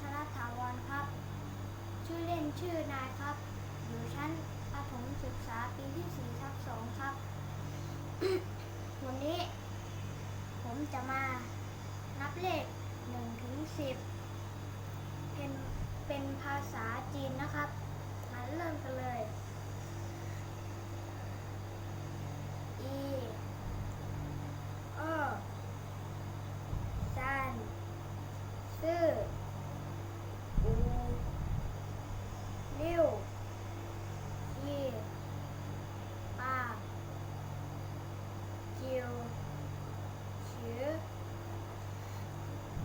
ชลถาวรครับ ชื่อเล่นชื่อนายครับ อยู่ชั้นประถมศึกษาปีที่สี่ทับสองครับ วันนี้ ผมจะมานับเลข1ถึงสิบเป็นเป็นภาษาจีนนะครับ มาเริ่มกันเลย อีอ้อซันซื่ออูเลี้ยวยีปาจิวชือ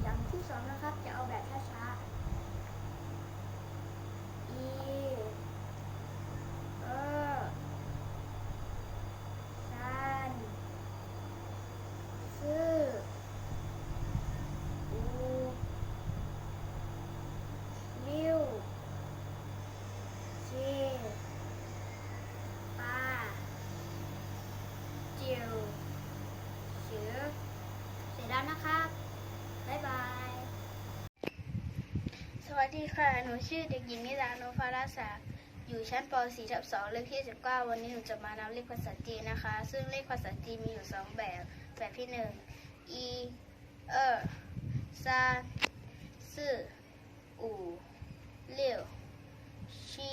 อย่างที่สองนะครับ จะเอาแบบช้าๆ อีเออซันซื่ออูเลี้ยวจีปาจิวชือเสร็จแล้วนะครับ บ๊ายบาย สวัสดีค่ะ หนูชื่อเด็กหญิงนิดาโนภาราสาอยู่ชั้นป .4 ทับ2เลขที่19 วันนี้หนูจะมานำเลขภาษาจีนนะคะ ซึ่งเลขภาษาจีนมีอยู่ 2 แบบ แบบที่ 1 อีเออซาซื่ออูเลี้ยวชี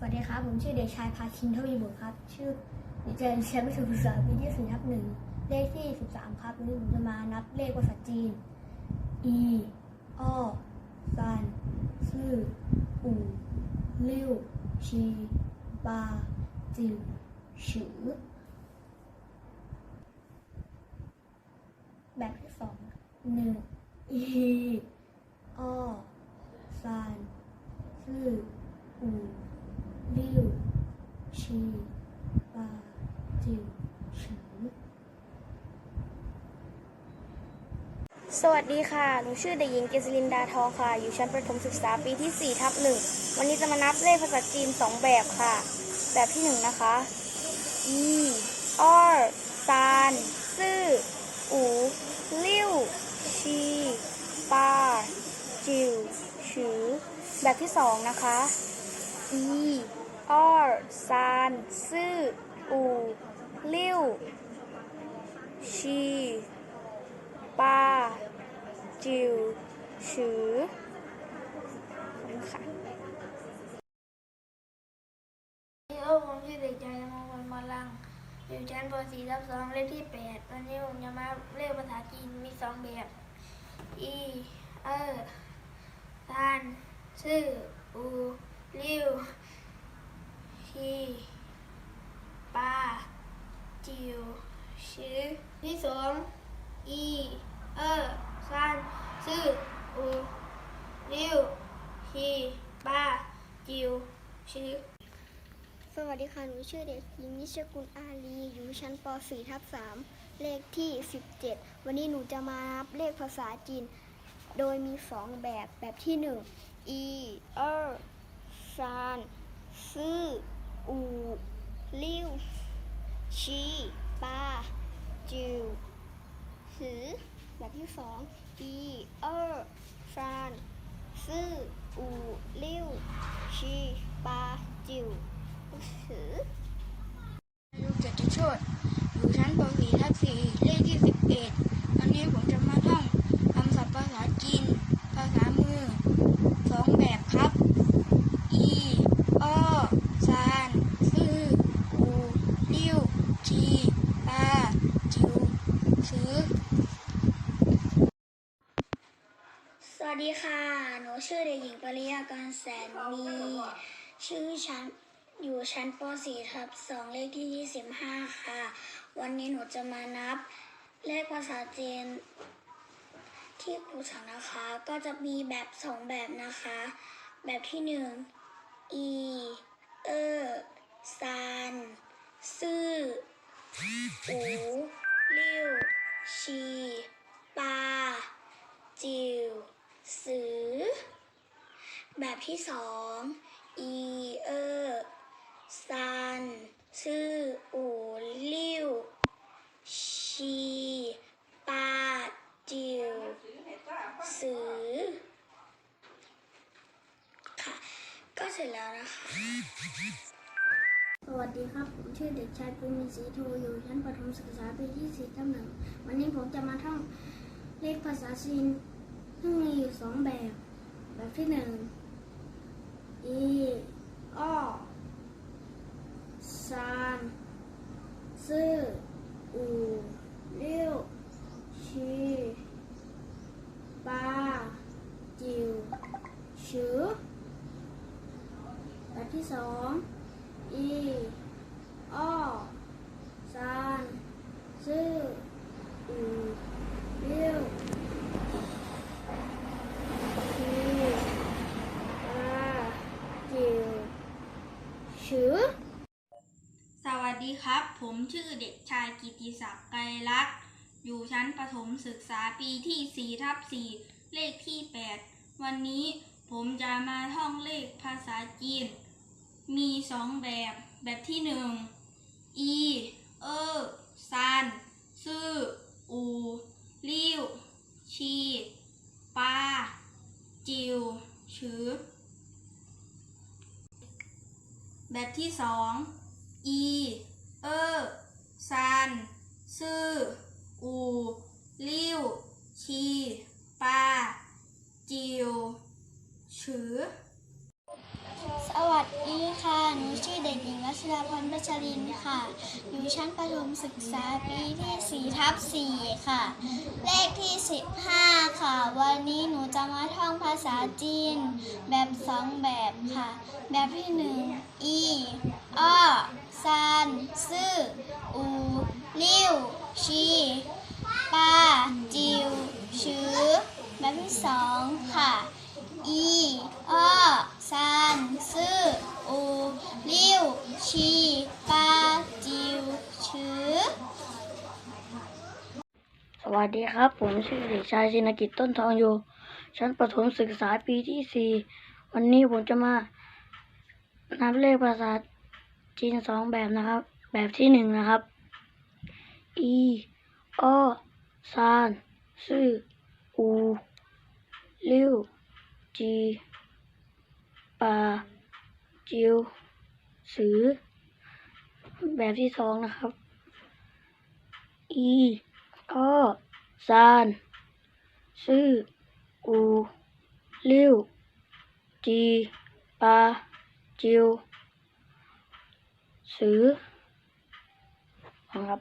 สวัสดีครับ ผมชื่อเด็กชายพาคินทวีบุตรครับ ชื่อเด็กชายชั้นประถมศึกษาปีที่สี่ทับหนึ่งเลขที่สิบสามครับวันนี้ผมจะมานับเลขภาษาจีน อีอ้อซันซื่ออู่ลิ่วชีบาจิวฉือแบบที่สองหนึ่งอีอ้อซานซื่ออู่ ลิ่วชีปาจิวฉือสวัสดีค่ะ หนูชื่อเด็กหญิงเกษรินดาทองค่ะ อยู่ชั้นประถมศึกษาปีที่4ทับหนึ่ง วันนี้จะมานับเลขภาษาจีน 2 แบบค่ะ แบบที่ 1 นะคะ อีอ้อซานซื่อ อูลิ่วชีปาจิวฉือแบบที่ 2 นะคะ อี อ้อซานซื่ออูลิ่วชีปาจิวฉือขอคุณค่ะโอ้ผมชื่อเด็กชายมงคลมาลัง อยู่ชั้นป .4 ทับ2เลขที่ 8 วันนี้ผมจะมาเลขภาษาจีน มีสองแบบ อี เออซาน ซื่อ อูลิ่ว ชีป้าจิวชื่อที่สองอีเออซานซื่ออูลิวชีป้าจิวชื่อสวัสดีค่ะ หนูชื่อเด็กหญิงนิชกุลอาลีอยู่ชั้นป .4 ทับ3เลขที่ 17 วันนี้หนูจะมานับเลขภาษาจีน โดยมี 2 แบบแบบที่ 1 อี เออซานซื่อ อูลิวชีปาจิวหือแบบที่2อีเออซานซื่ออูลิ่วชีปาจิวถือลูกเกียรติโชตอยู่ชั้นป .4 ทับ4เลขที่11 วันนี้ผมจะมาท่องคำศัพท์ภาษาจีน ภาษามือสองแบบครับ อีอ้อซานซื่ออูลิ่วชีปาจิวซื้อ สวัสดีค่ะ หนูชื่อเด็กหญิงปริยาการแสนมี ชื่อชั้นอยู่ชั้นป .4 ทับ2เลขที่ 25 ค่ะ วันนี้หนูจะมานับเลขภาษาจีนที่ครูสั่งนะคะ ก็จะมีแบบสองแบบนะคะ แบบที่หนึ่งอี เออซานซื่ออูลิ่วชีปาจิว สือ แบบที่สองอีเออซันซื่ออูลิวชีปาจิวสือค่ะ ก็เสร็จแล้วนะคะ สวัสดีครับ ผมชื่อเด็กชายภูมิศรีโทอยู่ชั้นประถมศึกษาปีที่สี่ทับหนึ่งวันนี้ผมจะมาท่องเลขภาษาจีน ซึ่งมีอยู่สองแบบ แบบที่หนึ่งอีอ้อซานซื่ออูเลี้ยวชีปาจิวชือแบบที่สองอีอ้อซานซื่ออูเลี้ยวชีปาจิว ชือสวัสดีครับ ผมชื่อเด็กชายกิติศักดิ์ไกรลักษณ์อยู่ชั้นประถมศึกษาปีที่4ทับ4เลขที่ 8 วันนี้ผมจะมาท่องเลขภาษาจีน มีสองแบบ แบบที่หนึ่งอีเออซานซื่อ อูลิ่วชีปาจิวชือ แบบที่สอง อี เออซานซื่อ อู ลิ่ว ชี ปา จิว ชือ สวัสดีค่ะ หนูชื่อเด็กหญิงรัชดาพรพัชรินทร์ค่ะ อยู่ชั้นประถมศึกษาปีที่ 4 ทับ 4 ค่ะ เลขที่ 15 ค่ะ วันนี้หนูจะมาท่องภาษาจีน แบบสองแบบค่ะ แบบที่หนึ่งอีอ้อซานซื่อ อู ลิ่วชี ปา จิว ชือแบบที่สองค่ะ อีอ้อซานซื่อ อูลิ่วชีปาจิวชือสวัสดีครับ ผมชื่อเด็กชายชินกิจต้นทองอยู่ ชั้นประถมศึกษาปีที่สี่วันนี้ผมจะมานับเลขภาษาจีนสองแบบนะครับ แบบที่หนึ่งนะครับ อีออซานซื่ออู ลิ่วจีปา จิวสือ แบบที่สองนะครับ อีอ้อซานซื่อ อู ลิวจีปาจิวสือครับ